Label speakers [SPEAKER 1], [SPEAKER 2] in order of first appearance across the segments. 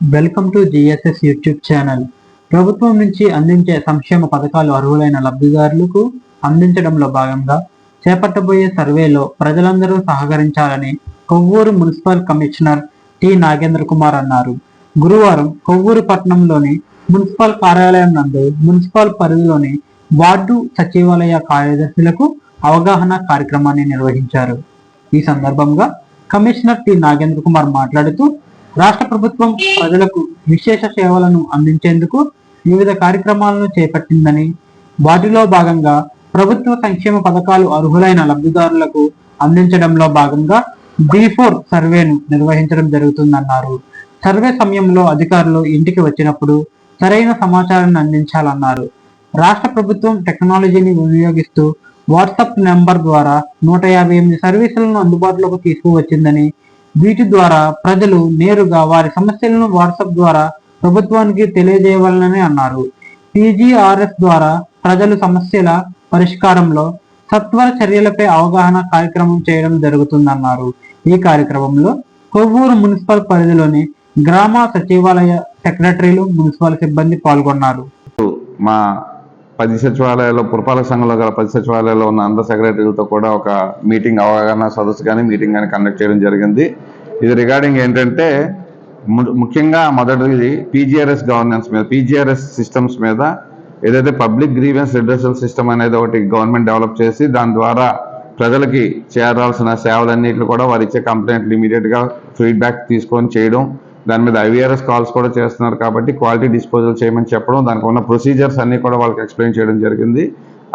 [SPEAKER 1] Welcome to GSS YouTube channel. ప్రభుత్వం నుంచి అందించే సంక్షేమ పథకాలు అర్హులైన లబ్ధిదారులకు అందించడంలో భాగంగా చేపట్టబోయే సర్వేలో ప్రజలందరూ సహకరించాలని Kovvur municipal commissioner T Nagendra Kumar అన్నారు. గురువారం కొవ్వూరు పట్టణంలోని మున్సిపల్ కార్యాలయం నందు మున్సిపల్ పరిధిలోని వార్డు సచివాలయ కార్యదర్శులకు అవగాహన కార్యక్రమాన్ని నిర్వహించారు. ఈ సందర్భంగా కమిషనర్ టి నాగేంద్ర కుమార్ మాట్లాడుతూ రాష్ట్ర ప్రభుత్వం ప్రజలకు విశేష సేవలను అందించేందుకు వివిధ కార్యక్రమాలను చేపట్టిందని వాటిలో భాగంగా ప్రభుత్వ సంక్షేమ పథకాలు అర్హులైన లబ్ధిదారులకు అందించడంలో భాగంగా డి ఫోర్ సర్వేను నిర్వహించడం జరుగుతుందన్నారు. సర్వే సమయంలో అధికారులు ఇంటికి వచ్చినప్పుడు సరైన సమాచారాన్ని అందించాలన్నారు. రాష్ట్ర ప్రభుత్వం టెక్నాలజీని వినియోగిస్తూ వాట్సాప్ నెంబర్ ద్వారా నూట యాభై ఎనిమిది సర్వీసులను అందుబాటులోకి తీసుకువచ్చిందని వీటి ద్వారా ప్రజలు నేరుగా వారి సమస్యలను వాట్సాప్ ద్వారా ప్రభుత్వానికి తెలియజేయవాలని అన్నారు. పీజీఆర్ఎస్ ద్వారా ప్రజలు సమస్యల పరిష్కారంలో సత్వర చర్యలపై అవగాహన కార్యక్రమం చేయడం జరుగుతుందన్నారు. ఈ కార్యక్రమంలో కొవ్వూరు మున్సిపల్ పరిధిలోని గ్రామ సచివాలయ సెక్రటరీలు మున్సిపల్ సిబ్బంది పాల్గొన్నారు.
[SPEAKER 2] మా పది సచివాలయాల్లో పురపాలక సంఘంలో గల పది సచివాలయాల్లో ఉన్న అందరు సెక్రటరీలతో కూడా ఒక మీటింగ్ అవగాహన సదస్సు కానీ మీటింగ్ కానీ కండక్ట్ చేయడం జరిగింది. ఇది రిగార్డింగ్ ఏంటంటే ము- ముఖ్యంగా మొదటిది పీజీఆర్ఎస్ గవర్నెన్స్ మీద పీజీఆర్ఎస్ సిస్టమ్స్ మీద ఏదైతే పబ్లిక్ గ్రీవెన్స్ రిడ్రెసల్ సిస్టమ్ అనేది ఒకటి గవర్నమెంట్ డెవలప్ చేసి దాని ద్వారా ప్రజలకి చేరాల్సిన సేవలన్నింటిని కూడా వారు ఇచ్చే కంప్లైంట్లు ఇమీడియట్గా ఫీడ్బ్యాక్ తీసుకొని చేయడం దాని మీద ఐవీఆర్ఎస్ కాల్స్ కూడా చేస్తున్నారు కాబట్టి క్వాలిటీ డిస్పోజల్ చేయమని చెప్పడం దానికి ఉన్న ప్రొసీజర్స్ అన్నీ కూడా వాళ్ళకి ఎక్స్ప్లెయిన్ చేయడం జరిగింది.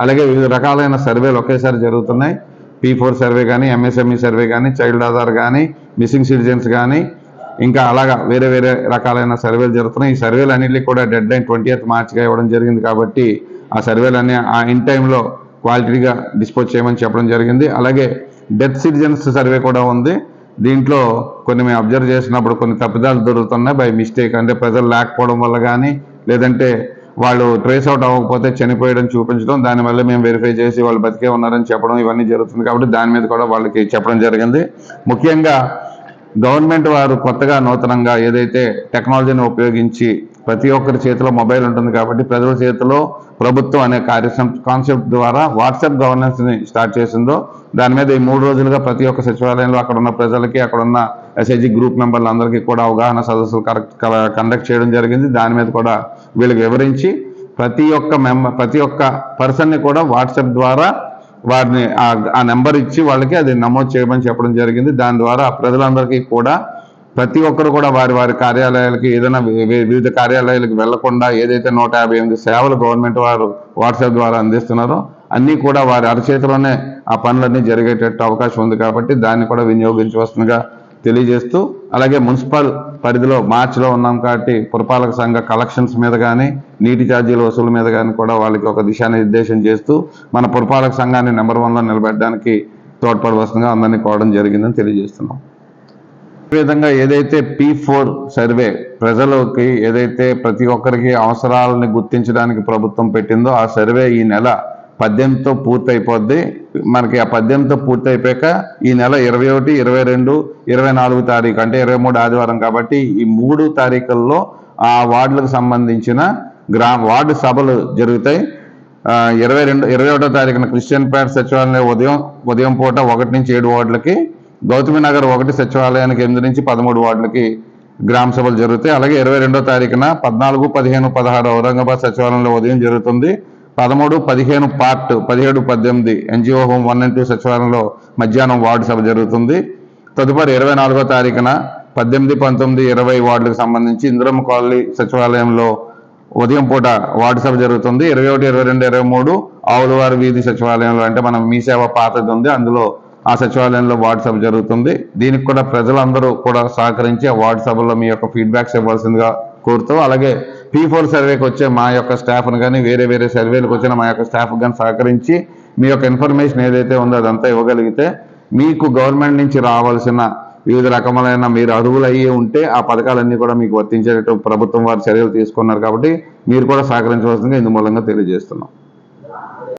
[SPEAKER 2] అలాగే వివిధ రకాలైన సర్వేలు ఒకేసారి జరుగుతున్నాయి. పీ ఫోర్ సర్వే కానీ ఎంఎస్ఎంఈ సర్వే కానీ చైల్డ్ ఆధార్ కానీ మిస్సింగ్ సిటిజన్స్ కానీ ఇంకా అలాగా వేరే వేరే రకాలైన సర్వేలు జరుగుతున్నాయి. ఈ సర్వేలు అన్నింటికి కూడా డెడ్ లైన్ ట్వంటీ ఎయిత్ మార్చ్గా ఇవ్వడం జరిగింది కాబట్టి ఆ సర్వేలు అన్ని ఆ ఇన్ టైంలో క్వాలిటీగా డిస్పోజ్ చేయమని చెప్పడం జరిగింది. అలాగే డెత్ సిటిజన్స్ సర్వే కూడా ఉంది. దీంట్లో కొన్ని మేము అబ్జర్వ్ చేసినప్పుడు కొన్ని తప్పిదాలు దొరుకుతున్నాయి బై మిస్టేక్ అంటే ప్రజలు లేకపోవడం వల్ల కానీ లేదంటే వాళ్ళు ట్రేస్ అవుట్ అవ్వకపోతే చనిపోయడం చూపించడం దానివల్ల మేము వెరిఫై చేసి వాళ్ళు బతికే ఉన్నారని చెప్పడం ఇవన్నీ జరుగుతుంది కాబట్టి దాని మీద కూడా వాళ్ళకి చెప్పడం జరిగింది. ముఖ్యంగా గవర్నమెంట్ వారు కొత్తగా నూతనంగా ఏదైతే టెక్నాలజీని ఉపయోగించి ప్రతి ఒక్కరి చేతిలో మొబైల్ ఉంటుంది కాబట్టి ప్రజల చేతిలో ప్రభుత్వం అనే కార్య కాన్సెప్ట్ ద్వారా వాట్సాప్ గవర్నెన్స్ని స్టార్ట్ చేసిందో దాని మీద ఈ మూడు రోజులుగా ప్రతి ఒక్క సచివాలయంలో అక్కడ ఉన్న ప్రజలకి అక్కడ ఉన్న ఎస్ఐజి గ్రూప్ మెంబర్లు అందరికీ కూడా అవగాహన సదస్సులు కరెక్ట్ కండక్ట్ చేయడం జరిగింది. దాని మీద కూడా వీళ్ళకి వివరించి ప్రతి ఒక్క మెంబర్ ప్రతి ఒక్క పర్సన్ని కూడా వాట్సాప్ ద్వారా వారిని ఆ నెంబర్ ఇచ్చి వాళ్ళకి అది నమోదు చేయమని చెప్పడం జరిగింది. దాని ద్వారా ప్రజలందరికీ కూడా ప్రతి ఒక్కరు కూడా వారి వారి కార్యాలయాలకి ఏదైనా వివిధ కార్యాలయాలకు వెళ్ళకుండా ఏదైతే నూట యాభై ఎనిమిది సేవలు గవర్నమెంట్ వారు వాట్సాప్ ద్వారా అందిస్తున్నారో అన్నీ కూడా వారి అరచేతిలోనే ఆ పనులన్నీ జరిగేటట్టు అవకాశం ఉంది కాబట్టి దాన్ని కూడా వినియోగించవలసిందిగా తెలియజేస్తూ అలాగే మున్సిపల్ పరిధిలో మార్చిలో ఉన్నాం కాబట్టి పురపాలక సంఘ కలెక్షన్స్ మీద కానీ నీటి ఛార్జీల వసూలు మీద కానీ కూడా వాళ్ళకి ఒక దిశానిర్దేశం చేస్తూ మన పురపాలక సంఘాన్ని నెంబర్ వన్లో నిలబెట్టడానికి తోడ్పడవలసిందిగా అందరినీ కోవడం జరిగిందని తెలియజేస్తున్నాం. విధంగా ఏదైతే పీ ఫోర్ సర్వే ప్రజలకి ఏదైతే ప్రతి ఒక్కరికి అవసరాలని గుర్తించడానికి ప్రభుత్వం పెట్టిందో ఆ సర్వే ఈ నెల పద్దెనిమిదితో పూర్తయిపోద్ది. మనకి ఆ పద్దెనిమిదితో పూర్తయిపోయాక ఈ నెల ఇరవై ఒకటి ఇరవై రెండు ఇరవై నాలుగు తారీఖు అంటే ఇరవై మూడు ఆదివారం కాబట్టి ఈ మూడు తారీఖుల్లో ఆ వార్డులకు సంబంధించిన గ్రా వార్డు సభలు జరుగుతాయి. ఇరవై రెండు ఇరవై ఒకటో తారీఖున క్రిస్టియన్ పేట సచివాలయం ఉదయం ఉదయం పూట ఒకటి నుంచి ఏడు వార్డులకి గౌతమి నగర్ ఒకటి సచివాలయానికి ఎనిమిది నుంచి పదమూడు వార్డులకి గ్రామ సభలు జరుగుతాయి. అలాగే ఇరవై రెండో తారీఖున పద్నాలుగు పదిహేను పదహారు ఔరంగాబాద్ సచివాలయంలో ఉదయం జరుగుతుంది. పదమూడు పదిహేను పార్ట్ పదిహేడు పద్దెనిమిది NGO home one and two సచివాలయంలో మధ్యాహ్నం వార్డు సభ జరుగుతుంది. తదుపరి ఇరవై నాలుగో తారీఖున పద్దెనిమిది పంతొమ్మిది ఇరవై వార్డులకు సంబంధించి ఇందిరమ్మ కాలనీ సచివాలయంలో ఉదయం పూట వార్డు సభ జరుగుతుంది. ఇరవై ఒకటి ఇరవై రెండు ఇరవై మూడు ఆవులవారి వీధి సచివాలయంలో అంటే మనం మీ సేవ పాతది ఉంది. అందులో ఆ సచివాలయంలో వార్డు సభ జరుగుతుంది. దీనికి కూడా ప్రజలందరూ కూడా సహకరించి ఆ వార్డు సభలో మీ యొక్క ఫీడ్బ్యాక్స్ ఇవ్వాల్సిందిగా కోరుతూ అలాగే పీ ఫోర్ సర్వేకి వచ్చే మా యొక్క స్టాఫ్ను కానీ వేరే వేరే సర్వేలకు వచ్చిన మా యొక్క స్టాఫ్ కానీ సహకరించి మీ యొక్క ఇన్ఫర్మేషన్ ఏదైతే ఉందో అదంతా ఇవ్వగలిగితే మీకు గవర్నమెంట్ నుంచి రావాల్సిన వివిధ రకములైన మీరు అర్హులు అయ్యి ఉంటే ఆ పథకాలన్నీ కూడా మీకు వర్తించేటట్టు ప్రభుత్వం వారు చర్యలు తీసుకున్నారు కాబట్టి మీరు కూడా సహకరించవలసిందిగా ఇందు మూలంగా తెలియజేస్తున్నాం.